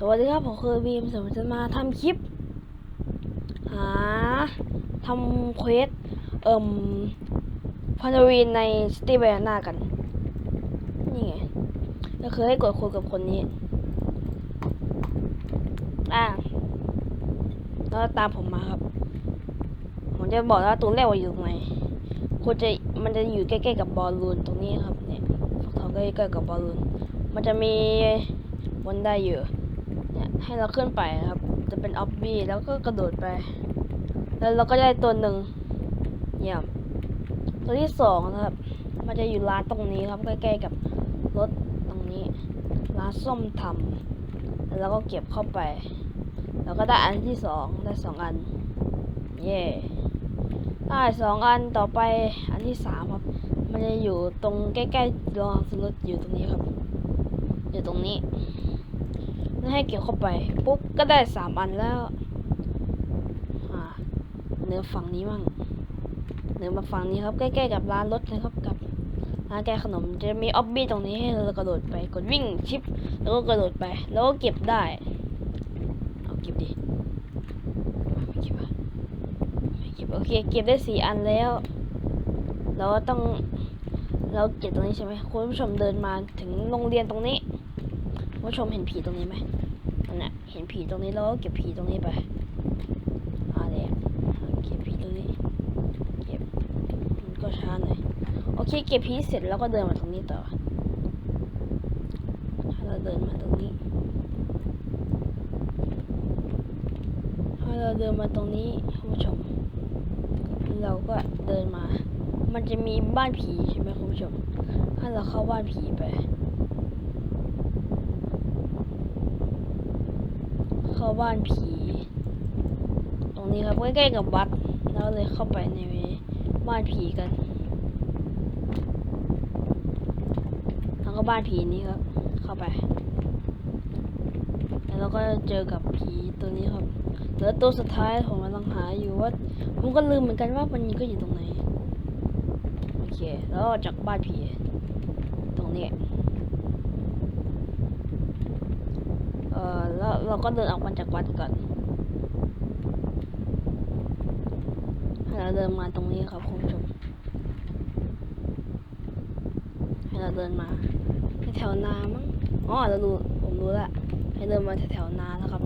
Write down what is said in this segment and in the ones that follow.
สวัสดีครับผมคือบีมสมจะมาทำคลิป หาทำเควสเอ่มพันวีนในสตีเบลนากัน นี่ไง ก็คือให้กดคุยกับคนนี้ อ่าแล้วตามผมมาครับ ผมจะบอกว่าตัวแรกว่าอยู่ตรงไหนคุณจะมันจะอยู่ใกล้ๆกับบอลลูนตรงนี้ครับเนี่ยฝักทองใกล้ๆกับบอลลูน มันจะมีบนได้อยู่ เนี่ยให้เราขึ้นไปครับ จะเป็นออบบี้แล้วก็กระโดดไป แล้วเราก็ได้ตัวหนึ่งเยี่ยมตัวที่สองนะครับ มันจะอยู่ร้านตรงนี้ครับใกล้ๆกับรถตรงนี้ ร้านส้มทำแล้วเราก็เก็บเข้าไป แล้วก็ได้อันที่สองได้สองอัน เย่ได้สองอันต่อไปอันที่สามครับ มันจะอยู่ตรงใกล้ๆรองสรุปอยู่ตรงนี้ครับ อยู่ตรงนี้ ให้เกี่ยวเข้าไป ปุ๊บ ก็ได้สามอันแล้วอ่าเนื้อฝั่งนี้มั่งเนื้อมาฝั่งนี้ครับ ใกล้ๆกับร้านรถนะครับกับร้านแกขนมจะมีออบบี้ตรงนี้ให้เรากระโดดไป กดวิ่งชิป แล้วก็กระโดดไป แล้วก็เก็บได้ เอาเก็บดิไม่เก็บอะไม่เก็บโอเค เก็บได้สี่อันแล้ว เราก็ต้องเราเก็บตรงนี้ใช่ไหมคุณผู้ชมเดินมาถึงโรงเรียนตรงนี้คุณผู้ชมเห็นผีตรงนี้ไหม นั่นแหละเห็นผีตรงนี้แล้วก็เก็บผีตรงนี้ไปอะไรเก็บผีตรงนี้เก็บมันก็ช้าหน่อยโอเค เก็บผีเสร็จแล้วก็เดินมาตรงนี้ต่อให้เราเดินมาตรงนี้ให้เราเดินมาตรงนี้คุณผู้ชม เราก็เดินมา มันจะมีบ้านผีใช่ไหมคุณผู้ชมให้เราเข้าบ้านผีไป เข้าบ้านผี ตรงนี้ครับใกล้ๆกับวัด แล้วเลยเข้าไปในบ้านผีกันแล้วก็บ้านผีนี้ครับ เข้าไป แล้วเราก็เจอกับผีตัวนี้ครับแล้วตัวสุดท้ายผมกำลังหาอยู่ว่า ผมก็ลืมเหมือนกันว่ามันก็อยู่ตรงไหน โอเค แล้วออกจากบ้านผี ตรงนี้ เออแล้ว เราก็เดินออกมาจากวัดก่อนให้เราเดินมาตรงนี้ครับคุณผู้ชมให้เราเดินมาแถวนามั้งอ๋อเราดูผมรู้ละให้เดินมาแถวนาแล้วครับ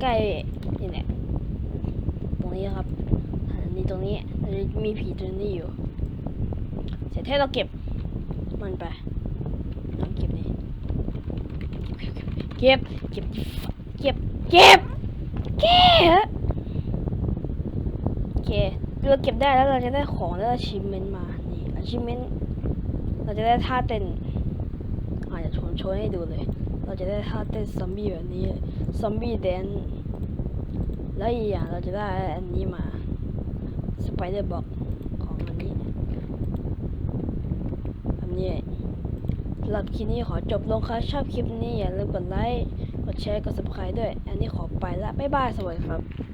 ใกล้ๆนี่แหละตรงนี้ครับอันนี้ตรงนี้มีผีตัวนี้อยู่ เสร็จให้เราเก็บมันไปลองเก็บ ก็บ เก็บ เก็บ เก็บ เก็บโอเคเราเก็บได้แล้วเราจะได้ของแล้ว achievement มา นี่ achievement เราจะได้ท่าเต้นอาจจะโชว์โชว์ให้ดูเลย เราจะได้ท่าเต้นซอมบี้แบบนี้ ซอมบี้แดน แล้วอีกอย่างเราจะได้อันนี้มาสไปเดอร์บ็อกของอันนี้อันนี้ หรับคลิปนี้ขอจบลงครับชอบคลิปนี้อย่าลืมกดไลค์ กดแชร์ กด subscribe ด้วย อันนี้ขอไปละ บ๊ายบาย สวัสดีครับ